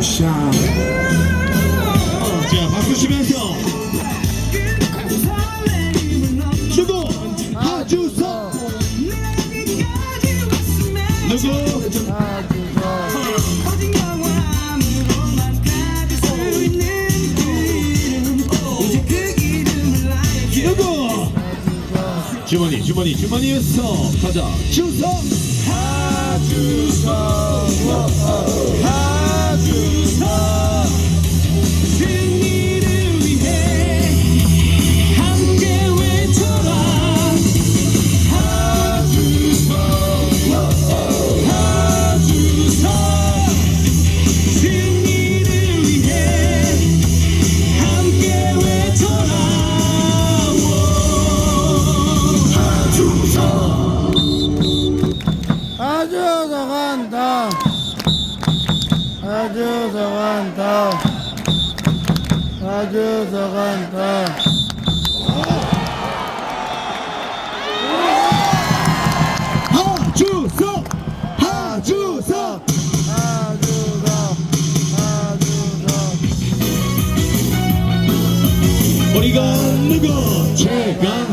shine. 자 박수 치면서. 누구 하주석 누구? 누구? 주머니 주머니 주머니에서 가자 주석 승 리를 더 간다. 하주석 하주석 아주 더. 우리가 누구 최강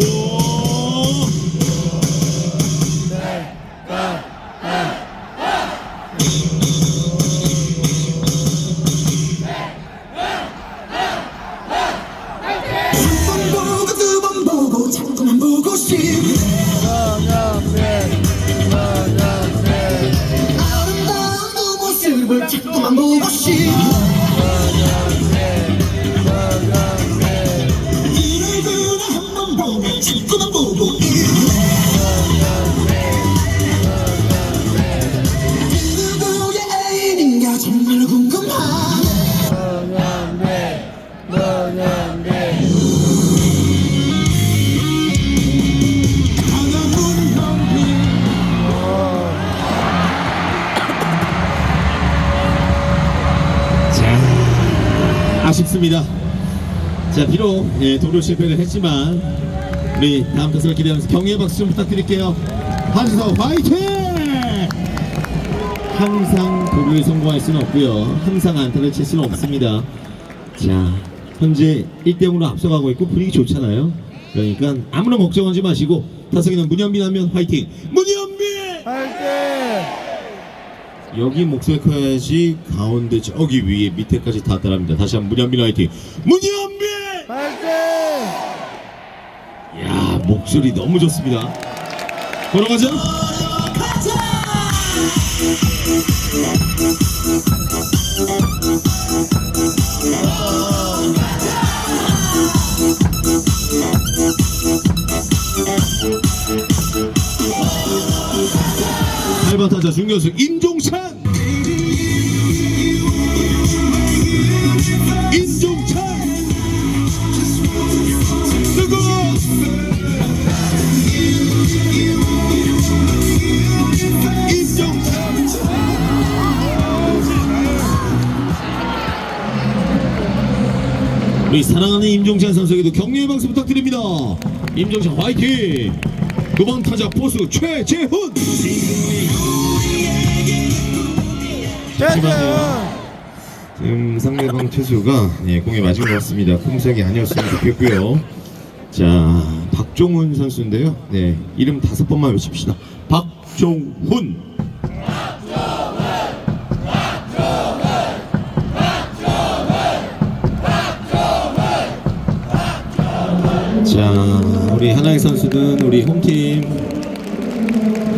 오 아쉽습니다. 자, 비록 예, 도로 실패를 했지만 우리 다음 타석을 기대하면서 경의의 박수 좀 부탁드릴게요. 한석 화이팅! 항상 도로에 성공할 수는 없고요. 항상 안타를 칠 수는 없습니다. 자, 현재 1대0으로 앞서가고 있고 분위기 좋잖아요. 그러니까 아무런 걱정하지 마시고 타석에는 문현빈 하면 화이팅! 할때 여기 목소리 커야지 가운데 저기 위에 밑에까지 다 따라합니다. 다시 한번 문현빈 화이팅! 문현빈! 할때 야 목소리 너무 좋습니다. 걸어가자. 타자 중견수 임종찬. 임종찬. 누구? 임종찬 우리 사랑하는 임종찬 선수에게도 격려의 박수 부탁드립니다 임종찬 화이팅 9번 타자 포수 최재훈. 최재훈. 지금 상대방 투수가 예, 공에 맞은 것 같습니다. 콩색이 아니었으면 좋겠고요. 자 박종훈 선수인데요. 네 이름 다섯 번만 외칩시다. 박종훈 우리 하나의 선수든 우리 홈팀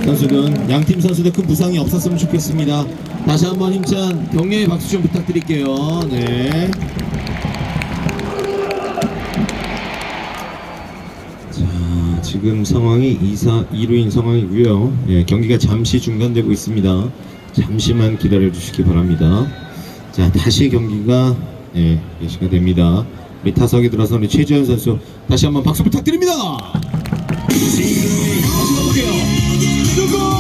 선수든 양팀 선수들 큰 부상이 없었으면 좋겠습니다. 다시 한번 힘찬 격려의 박수 좀 부탁드릴게요. 네. 자 지금 상황이 2사 2루인 상황이고요. 예, 경기가 잠시 중단되고 있습니다. 잠시만 기다려 주시기 바랍니다. 자 다시 경기가 예, 개시가 됩니다 타석에 들어서 우리 최지현 선수 다시 한번 박수 부탁드립니다. 다시 가볼게요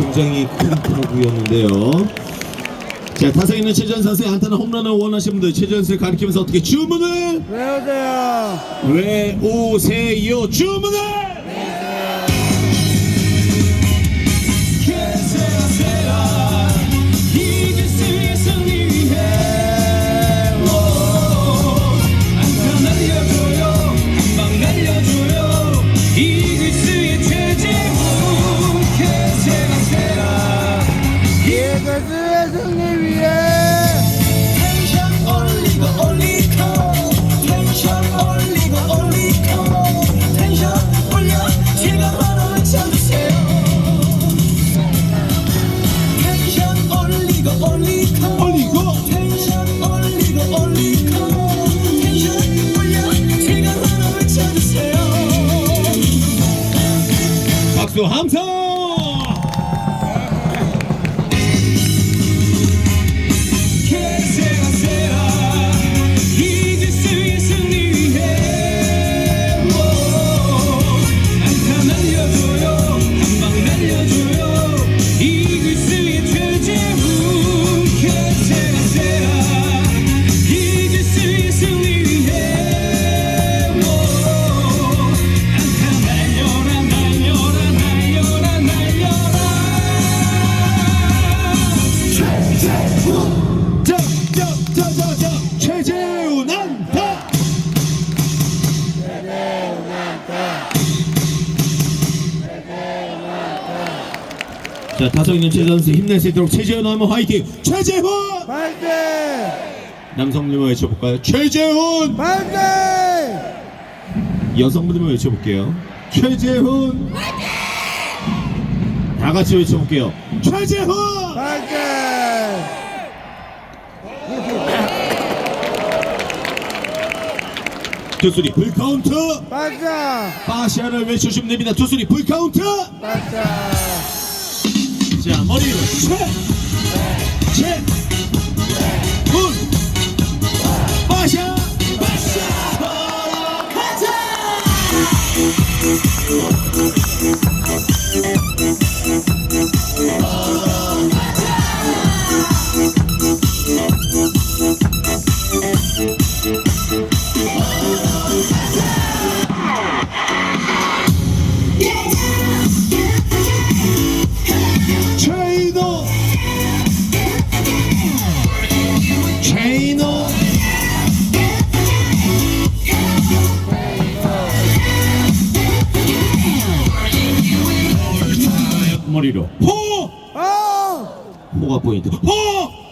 굉장히 큰 프로브였는데요. 자, 타석 있는 최전 선수의 안타나 홈런을 원하시는 분들 최전 선수를 가리키면서 어떻게 주문을 외우세요. 외우세요. 주문을 자자자자자 최재훈 안타. 자 있는 최 선수 힘낼 수 있도록 최재훈 한번 화이팅. 최재훈 파이팅! 남성분들 외쳐볼까요? 최재훈 파이팅! 여성분들 외쳐볼게요. 최재훈 다 같이 외쳐볼게요. 최재훈 파이팅! 두소리 풀카운트. 파이팅! 파시아를 외쳐주시면 됩니다. 두소리 풀카운트. 파이팅! 자 머리로 최최 문 파샤 최이노 최이노 머리로 호 어! 호가 포인트 호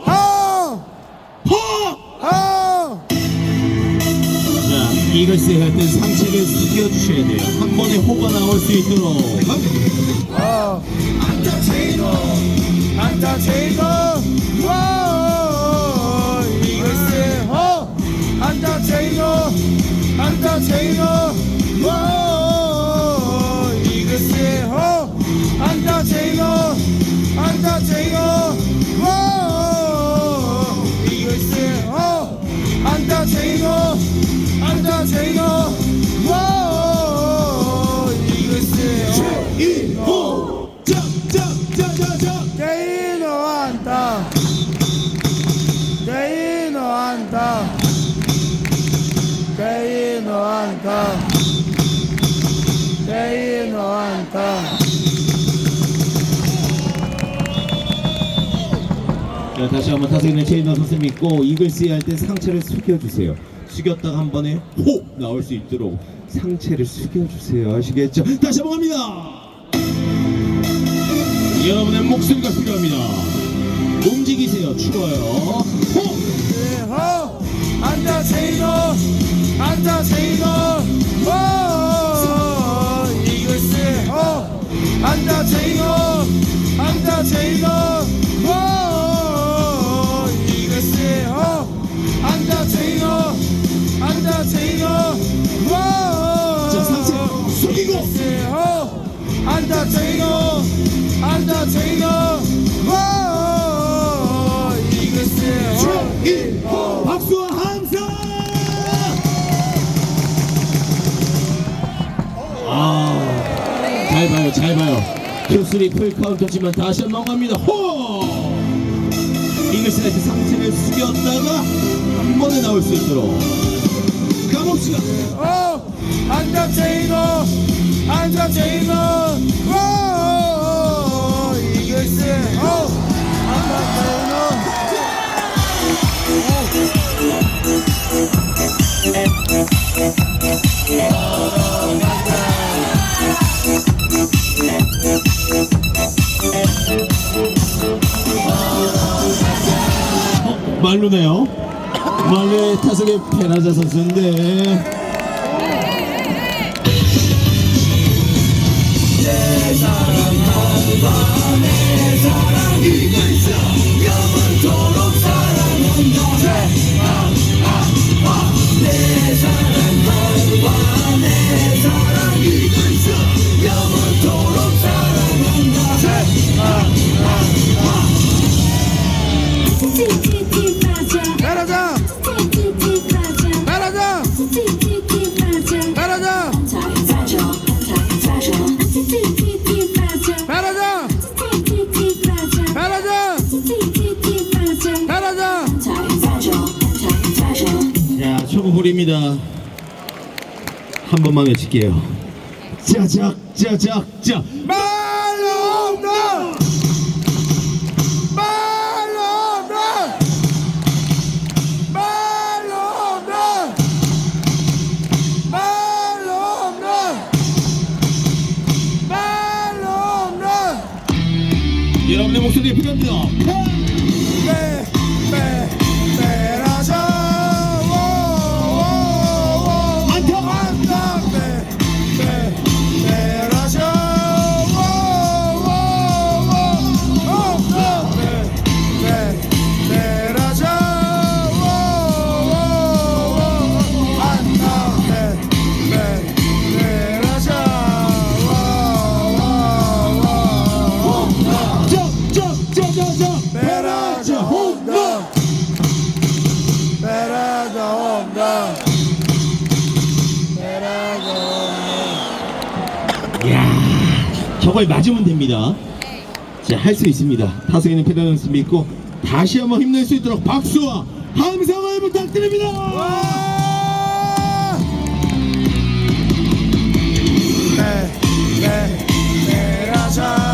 어! 호! 어! 자 이글스에 할땐 상체를 숙여 주셔야 돼요 한 번에 호가 나올 수 있도록 어! 안타 제이노! 안타 제이노! 자, 다시 한번 타석 있는 체이너 선수 믿고 이글스 할 때 상체를 숙여주세요. 숙였다가 한 번에 호 나올 수 있도록 상체를 숙여주세요. 아시겠죠? 다시 한번 갑니다. 여러분의 목소리가 필요합니다. 움직이세요. 추워요. 호! 호 제이노 안타 제이노 오 이글스 호 제이 잘 봐요, 잘 봐요. 투쓰리 풀 카운터지만 다시 한 번 갑니다. 호! 이글스라이트 상체를 숙였다가 한 번에 나올 수 있도록 가봅시다. 어 앉아 제이노 앉아 제이노 오 이글스 어 말루네요. 말루의 타석의 페나자 선수인데 한 번만 외칠게요. 짜작 짜작 짜. 말로 없다 말로 없다 말로 없다 말로 없다 말로 없다 여러분의 목소리가 필요합니다. 저걸 맞으면 됩니다. 자, 할 수 있습니다. 타석에는 패단 연습이 있고 다시 한번 힘낼 수 있도록 박수와 함성을 부탁드립니다. 내, 내, 내라자.